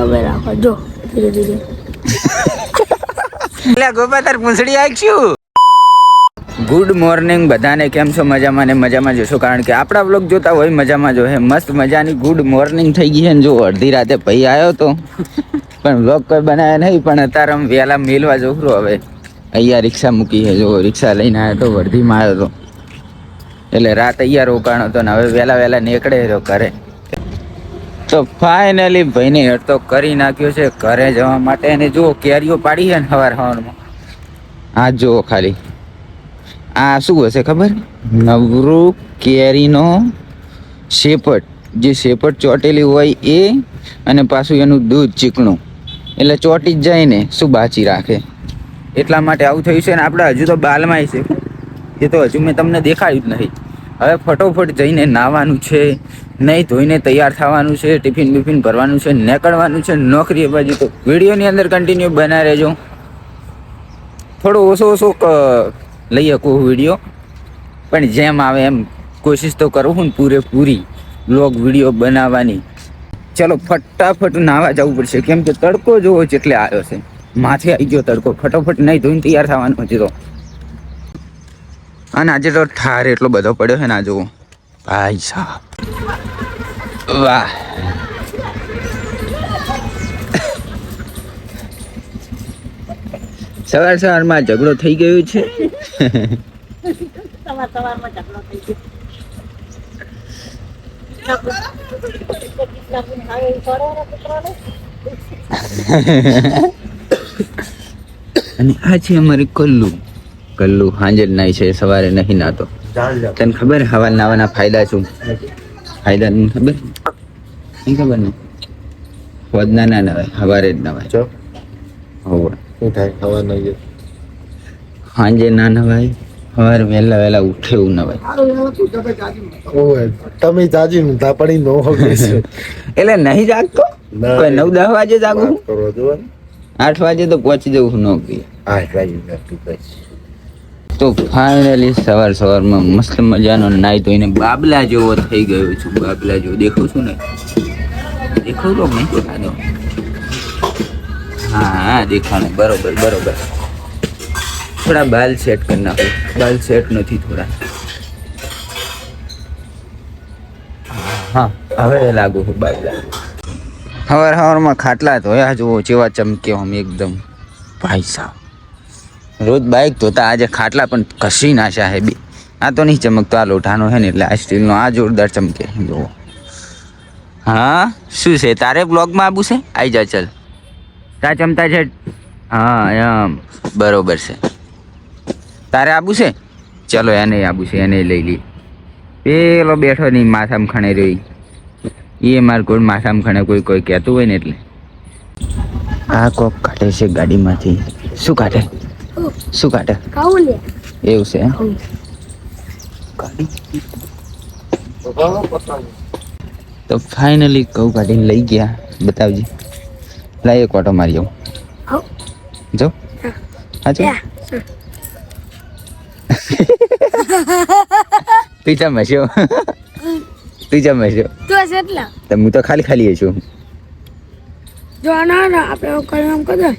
દબાઈ રાખો. જો ધીરે ધીરે. એટલે ગોપા તાર પૂંછડી આખશું ગુડ મોર્નિંગ બધાને કેમ છો? મજામાં ને મજામાં જોશો કારણ કે આપણા બ્લોગ જોતા હોય મજામાં જો હે મસ્ત મજાની ગુડ મોર્નિંગ થઈ ગઈ છે ને જો અડધી રાતે ભાઈ આવ્યો તો. પણ બ્લોગ કોઈ બનાવ્યા નહીં પણ અત્યારે આમ વહેલા મેલવા જોખરો હવે. અહીંયા રિક્ષા મૂકી છે જો રિક્ષા લઈને આવ્યો તો વર્ધીમાં આવ્યો તો. એટલે રાત અહીંયા રોકાણો હતો ને હવે વહેલા વહેલા નીકળે તો ઘરે. તો ફાઇનલી ભાઈને હેડ તો કરી નાખ્યો છે ઘરે જવા માટે અને જુઓ કેરીઓ પાડી છે ને સવાર સવારમાં આ જુઓ ખાલી. આ શું હશે ખબર? નવરું કેરીનો શેપટ. જે શેપટ ચોટેલી હોય એ અને પાછું એનું દૂધ ચીકણું. એટલે ચોટી જ જાય ને, શું બાચી રાખે? એટલા માટે આવું થયું છે ને આપણે હજુ તો બાલમાં છે. એ તો હજુ મેં તમને દેખાડ્યું જ નહીં. હવે ફટોફટ જઈને નાહવાનું છે, નહીં ધોઈને તૈયાર થવાનું છે, ટિફિન બિફિન ભરવાનું છે, નીકળવાનું છે, નોકરી બાજુ તો વિડીયોની અંદર કન્ટિન્યુ બના રહેજો. થોડો ઓછો ઓછો લઈ શકું વીડિયો. પણ જેમ આવે એમ કોશિશ તો કરું હું પૂરેપૂરી બ્લોગ વીડિયો બનાવવાની. ચલો, ફટાફટ નાવા જવું પડશે. કેમ કે તડકો જોવો જેટલે આવ્યો છે. માથે આવી ગયો તડકો. ફટોફટ નહીં ધોઈને તૈયાર થવાનું હજી તો. અને આજે તો ઠાર એટલો બધો પડ્યો છે ને આ જુઓ. ભાઈ સાહેબ વાહ. સવાર સવારમાં ઝઘડો થઈ ગયો છે? સવાર સવારમાં ઝઘડો થઈ ગયો. અને આ છે અમારી કલ્લુ. કલ્લુ હાંજે જ નાય છે સવારે નહીં નાતો. તને ખબર હવા નાવાના ફાયદા શું? ફાયદા નહીં ખબર? નહીં ખબર ને? વધના ના નવાય સવારે જ નવાય. હોવે. શું થાય? ખબર નહીં સાંજે ના નવાય સવારે વહેલા વહેલા ઉઠે એવું નવાય. તમે જાજી ઊંધા પડી નો હવે એટલે નહીં જાગતો? ના. કોઈ નવ દસ વાગે જાગું? ને. આઠ વાગે તો પહોંચી જવું નોકરી આઠ વાગે પછી તો ફાઇનલી સવાર સવારમાં મસ્ત મજાનો નાઈ ધોઈને બાબલા જેવો થઈ ગયો છું. બાબલા જેવો. દેખું છું ને? દેખાવ તો નહીં દેખાતો હા હા દેખાણે બરોબર બરોબર. થોડા બાલ સેટ કરી નાખો. બાલ સેટ નથી થોડા. હા, હવે લાગુ છું બાબલા. સવાર સવારમાં ખાટલા ધોયા જુઓ, જેવા ચમક્યો આમ એકદમ. ભાઈ સાહેબ રોજ બાઇક ધોતા. આજે ખાટલા પણ ઘસી નાખ્યા હે બી. આ તો નહીં ચમકતો, આ લોઢાનો હે ને એટલે આ સ્ટીલનો આ જોરદાર ચમકે. જુઓ. હા, શું છે? તારે બ્લોગમાં આવું છે? આવી જા, ચલ. તા ચમતા છે? હા, એમ. બરોબર છે. તારે આવું છે? ચલો, એને આવું છે, એને લઈ લઈએ પેલો બેઠો નહીં, માથામાં ખણે રહી. એ મારે કોઈ માથામાં ખણે કોઈ કોઈ કહેતું હોય ને એટલે. આ કોક કાઢે છે ગાડીમાંથી. શું કાઢે? શું કાઢે લે એવું છે તો ફાઇનલી કઉ કાઢીને લઈ ગયા. બતાવજી. લાય એક ઓટો મારી આવું. જો. હા. જો. યા. તું ચમ હસ્યો તું હશે એટલા. તો હું તો ખાલી ખાલી છું. જો ના ના આપણે આમ કરી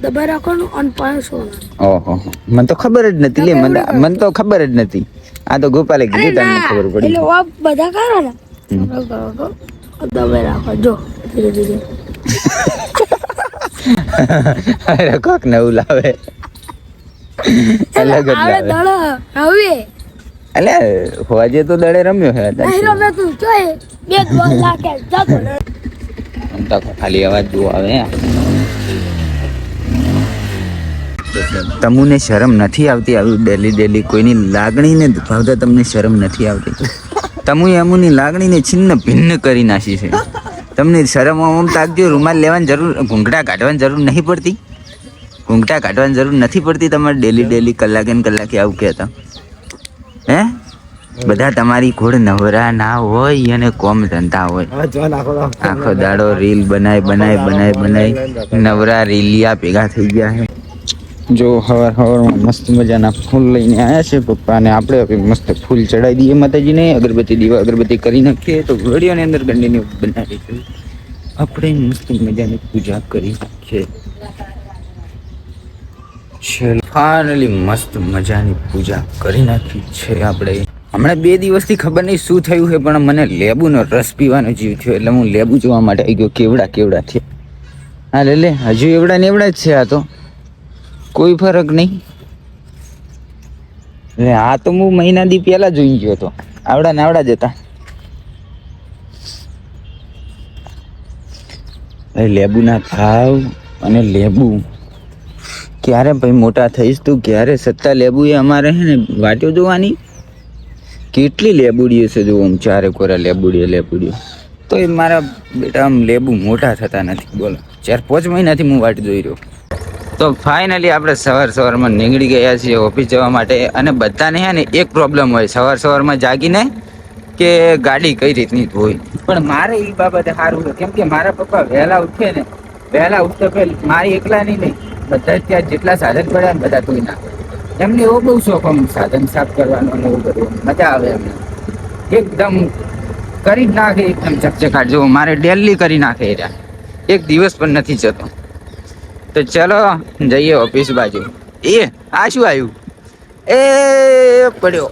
દબાઈ રાખવાનું અને પાછું ઓહો. મને તો ખબર જ નથી લે મને મને તો ખબર જ નથી. આ તો ગોપાલે કીધું તમને ખબર પડી એટલે ઓ બધા કરો ને. દબાઈ રાખો. જો ધીરે ધીરે. અરે કોક નવું લાવે. અલગ જ લાવે. હોજે તો દડે રમ્યો હે નહીં તું. બે જતો ખાલી અવાજ જો આવે તમને શરમ નથી આવતી આવી ડેલી ડેલી કોઈની લાગણીને દુભાવતા તમને શરમ નથી આવતી. તમુ અમુની લાગણીને છિન્ન ભિન્ન કરી નાખી છે. તમને શરમ આમ તાકજો રૂમાલ લેવાની જરૂર ઘૂંઘટા કાઢવાની જરૂર નહીં પડતી? ઘૂંઘટા કાઢવાની જરૂર નથી પડતી તમારે ડેલી ડેલી કલાકે ને કલાકે આવું કહેતા? હે? બધા તમારી ઘોડ નવરા ના હોય અને કોમ ધંધા હોય. આખો દાડો રીલ બનાય બનાય બનાય બનાય. નવરા રીલિયા ભેગા થઈ ગયા છે. જો હવાર હવારમાં મસ્ત મજાના ફૂલ લઈને આવ્યા છે પપ્પા અને આપણે હવે મસ્ત ફૂલ ચડાવી દઈએ માતાજીને. અગરબત્તી દીવા અગરબત્તી કરી નાખીએ તો ઘડીઓની અંદર કન્ટિન્યુ બનાવી આપણે મસ્ત મજાની પૂજા કરી છે ફાઇનલી મસ્ત મજાની પૂજા કરી નાખી છે આપણે. હમણાં બે દિવસથી ખબર નહીં શું થયું છે, પણ મને લેબુનો રસ પીવાનો જીવ થયો, એટલે હું લેબુ જોવા માટે આવી ગયો. કેવડા કેવડા છે હા, લે લે, હજુ એવડા ને એવડા જ છે આ તો. કોઈ ફરક નહીં. એટલે આ તો હું મહિના દી પહેલા જોઈ ગયો હતો. આવડા નાવડા જ હતા. લેબુના ભાવ અને લેબુ. ક્યારે ભાઈ મોટા થઈશ તું? ક્યારે સત્તા લેબુ એ અમારે હે ને વાટ્યો જોવાની? કેટલી લેબુડીઓ છે જો આમ ચારે કોરા લેબુડીઓ લેબુડીઓ. તો એ મારા બેટા આમ લેબુ મોટા થતા નથી. બોલો, ચાર પાંચ મહિનાથી હું વાટ જોઈ રહ્યો. તો ફાઇનલી આપણે સવાર સવારમાં નીકળી ગયા છીએ ઓફિસ જવા માટે અને બધાને હે ને એક પ્રોબ્લેમ હોય. સવાર સવારમાં જાગીને કે ગાડી કઈ રીતની ધોઈ. પણ મારે એ બાબતે સારું છે. કેમ કે મારા પપ્પા વહેલા ઉઠે ને, વહેલા ઉઠતો પહેલાં મારી એકલાની નહીં. બધા ત્યાં જેટલા સાધન પડ્યા ને બધા ધોઈ નાખે. એમને એવો બહુ શોખ આમ સાધન સાફ કરવાનો ને એવું બધું. મજા આવે એમને. એકદમ કરી જ નાખે, એકદમ ચકચકાટ. જો મારે ડેલી કરી નાખે એ રહ્યા. એક દિવસ પણ નથી જતો. તો ચલો જઈએ ઓફિસ બાજુ. એ આ શું આવ્યું? એ પડ્યો.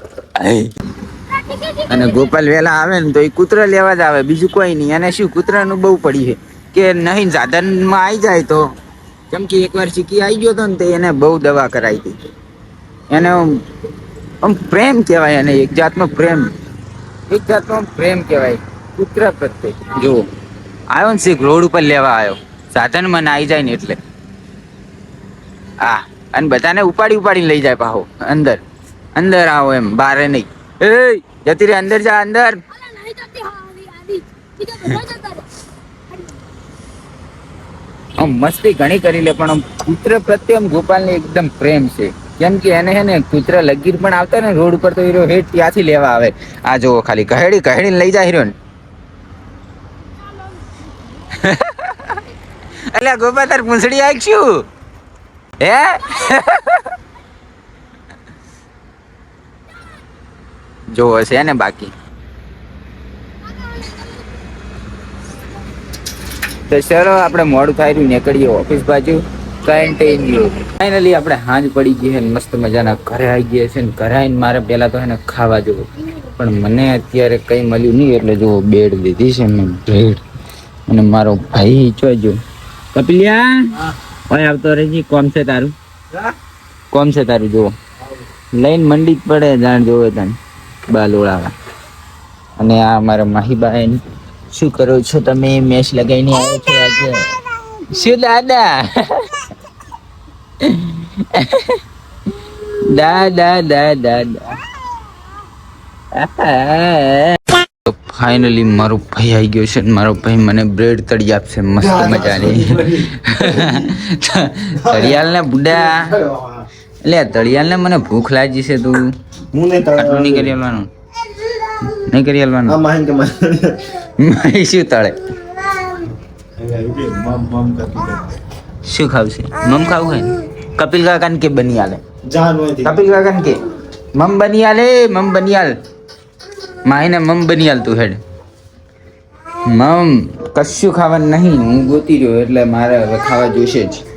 અને ગોપાલ વેલા આવે ને તો એ કૂતરા લેવા જ આવે બીજું કોઈ નહીં. અને શું કૂતરાનું બહુ પડી છે. કે નહીં સાધનમાં આવી જાય તો. કેમ કે એકવાર શીખી આવી ગયો હતો ને તો એને બહુ દવા કરાવી હતી. એને આમ પ્રેમ કહેવાય એને એક જાતનો પ્રેમ. એક જાતનો પ્રેમ કહેવાય. કૂતરા પ્રત્યે. જુઓ. આવ્યો ને શીખ રોડ ઉપર લેવા આવ્યો. સાધનમાં આવી જાય ને એટલે. હા. અને બધાને ઉપાડી ઉપાડીને લઈ જાય પાહો. અંદર. અંદર આવો એમ, બારે નહીં. એ જતી રે અંદર જા, અંદર. આમ મસ્તી ઘણી કરી લે, પણ આમ કૂતરા પ્રત્યે આમ ગોપાલને એકદમ પ્રેમ છે. કેમ કે એને હે ને કૂતરા લગીર પણ આવતા ને રોડ ઉપર તો હીરો હેઠ ત્યાંથી લેવા આવે. આ જો ખાલી કહેડી કહેડીને લઈ જાય હીરો એટલે ગોપા તાર પૂંછડી આખશું હે? જો, હશે ને બાકી. તો ચલો, આપણે મોડું થાય રહ્યું, નીકળીએ ઓફિસ બાજુ. કન્ટિન્યુ ફાઇનલી આપણે હાંજ પડી ગઈ છે મસ્ત મજાના ઘરે આવી ગયા છે ને, ઘરે આવીને મારે પહેલાં તો એને ખાવા જવું. પણ મને અત્યારે કંઈ મળ્યું નહીં, એટલે જો બેડ લીધી છે મેં, બેડ. અને મારો ભાઈ જોજો કપિલિયા? ઓય આવતો રહેજી કોમ છે તારું? કોમ છે તારું જુઓ. લઈને મંડી જ પડે જાણ જોવે તને બાલોળાવા અને આ અમારા માહીબાઈ શું કરો છો તમે? મેચ લગાવીને આવો છો આજે? શું દાદા? દાદા દાદા તો ફાઇનલી મારો ભાઈ આવી ગયો છે મારો ભાઈ મને બ્રેડ તળી આપશે મસ્ત મજાની. તળિયાલ ને બુડા. એટલે તળિયાલ ને મને ભૂખ લાગી છે તું. હું આટલું નહીં કરી આલવાનું. નહીં કરી આલવાનું. મારી શું તળે? શું ખાવશે? મમ ખાવું હોય કપિલ કાકા કે બની આલે કપિલ કાકા કે મમ બની આલે મમ બની આલ માહીને મમ બની આલતું હેડ. મમ, કશું ખાવાનું નહીં, હું ગોતી રહ્યો, એટલે મારે હવે ખાવા જોઈશે જ.